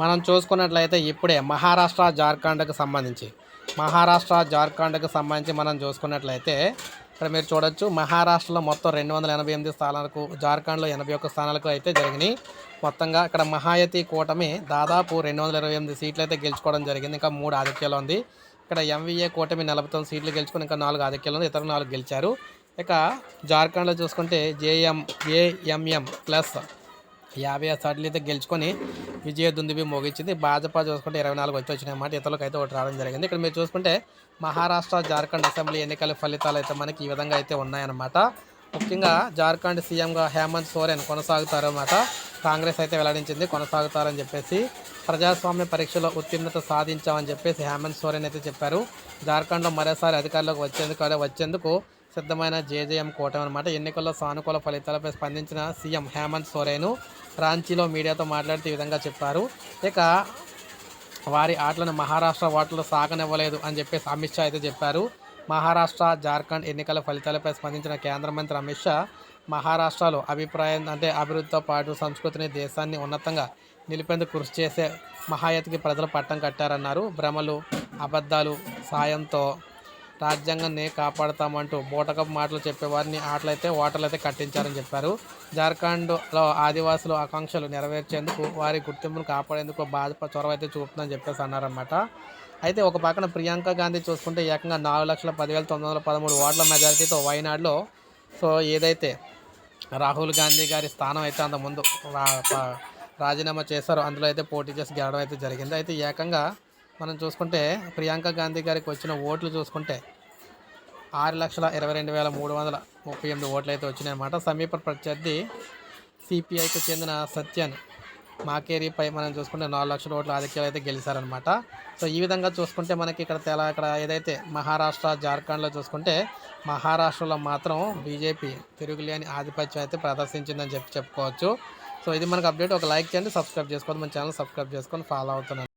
మనం చూసుకున్నట్లయితే ఇప్పుడే మహారాష్ట్ర జార్ఖండ్కి సంబంధించి. మహారాష్ట్ర జార్ఖండ్కి సంబంధించి మనం చూసుకున్నట్లయితే ఇక్కడ మీరు చూడొచ్చు మహారాష్ట్రలో మొత్తం రెండు వందల ఎనభై ఎనిమిది స్థానాలకు జార్ఖండ్లో ఎనభై ఒక్క స్థానాలకు అయితే జరిగినాయి. మొత్తంగా ఇక్కడ మహాయతి కూటమి దాదాపు రెండు వందల ఇరవై ఎనిమిది సీట్లు అయితే గెలుచుకోవడం జరిగింది. ఇంకా మూడు ఆధిక్యాలు ఉంది. ఇక్కడ ఎంవీఏ కూటమి నలభై తొమ్మిది సీట్లు గెలుచుకుని ఇంకా నాలుగు ఆధిక్యాలు ఉంది. ఇతర నాలుగు గెలిచారు. ఇక జార్ఖండ్లో చూసుకుంటే జేఎం ఏఎంఎం ప్లస్ యాభై సార్లు అయితే గెలుచుకొని విజయ దుందుబి మోగించింది. భాజపా చూసుకుంటే ఇరవై నాలుగు వచ్చి వచ్చినాయన్నమాట ఇతరులకు అయితే ఒకటి రావడం జరిగింది. ఇక్కడ మీరు చూసుకుంటే మహారాష్ట్ర జార్ఖండ్ అసెంబ్లీ ఎన్నికల ఫలితాలు అయితే మనకి ఈ విధంగా అయితే ఉన్నాయన్నమాట. ముఖ్యంగా జార్ఖండ్ సీఎంగా హేమంత్ సోరెన్ కొనసాగుతారన్నమాట కాంగ్రెస్ అయితే వెల్లడించింది. కొనసాగుతారని చెప్పేసి ప్రజాస్వామ్య పరీక్షలో ఉత్తీర్ణత సాధించామని చెప్పేసి హేమంత్ సోరెన్ అయితే చెప్పారు. జార్ఖండ్లో మరోసారి అధికారంలోకి వచ్చేందుకు వచ్చేందుకు సిద్ధమైన జేజేఎం కూటమి అనమాట ఎన్నికల్లో సానుకూల ఫలితాలపై స్పందించిన సీఎం హేమంత్ సోరేను రాంచీలో మీడియాతో మాట్లాడుతూ ఈ విధంగా చెప్పారు. ఇక వారి ఆటలను మహారాష్ట్ర ఓటర్లు సాగనివ్వలేదు అని చెప్పేసి అమిత్ షా అయితే చెప్పారు. మహారాష్ట్ర జార్ఖండ్ ఎన్నికల ఫలితాలపై స్పందించిన కేంద్ర మంత్రి అమిత్ షా మహారాష్ట్రలో అభిప్రాయం అంటే అభివృద్ధితో పాటు సంస్కృతిని దేశాన్ని ఉన్నతంగా నిలిపేందుకు కృషి చేసే మహాయతికి ప్రజలు పట్టం కట్టారన్నారు. భ్రమలు అబద్ధాలు సాయంతో రాజ్యాంగాన్ని కాపాడతామంటూ బూటకపు మాటలు చెప్పేవారిని ఆటలైతే ఓటర్లు అయితే కట్టించారని చెప్పారు. జార్ఖండ్లో ఆదివాసులు ఆకాంక్షలు నెరవేర్చేందుకు వారి గుర్తింపును కాపాడేందుకు భాజపా చొరవ అయితే చూపుతుందని చెప్పేసి అన్నారన్నమాట. అయితే ఒక పక్కన ప్రియాంక గాంధీ చూసుకుంటే ఏకంగా నాలుగు లక్షల పదివేల తొమ్మిది వందల పదమూడు ఓట్ల మెజారిటీతో వైనాడులో సో ఏదైతే రాహుల్ గాంధీ గారి స్థానం అయితే అంత ముందు రా- రాజీనామా చేశారో అందులో అయితే పోటీ చేసి గెలవడం అయితే జరిగింది. అయితే ఏకంగా మనం చూసుకుంటే ప్రియాంక గాంధీ గారికి వచ్చిన ఓట్లు చూసుకుంటే ఆరు లక్షల ఇరవై రెండు వేల మూడు వందల ముప్పై ఎనిమిది ఓట్లు అయితే వచ్చినాయన్నమాట సమీప ప్రత్యర్థి సిపిఐకి చెందిన సత్యన్ మాకేరీపై మనం చూసుకుంటే నాలుగు లక్షల ఓట్ల ఆధిక్యాలు అయితే గెలిచారనమాట సో ఈ విధంగా చూసుకుంటే మనకి ఇక్కడ తెల ఇక్కడ ఏదైతే మహారాష్ట్ర జార్ఖండ్లో చూసుకుంటే మహారాష్ట్రలో మాత్రం బీజేపీ తిరుగులేని ఆధిపత్యం అయితే ప్రదర్శించిందని చెప్పి చెప్పుకోవచ్చు. సో ఇది మనకు అప్డేట్. ఒక లైక్ చేయండి సబ్స్క్రైబ్ చేసుకోండి మన ఛానల్ సబ్స్క్రైబ్ చేసుకొని ఫాలో అవుతున్నాను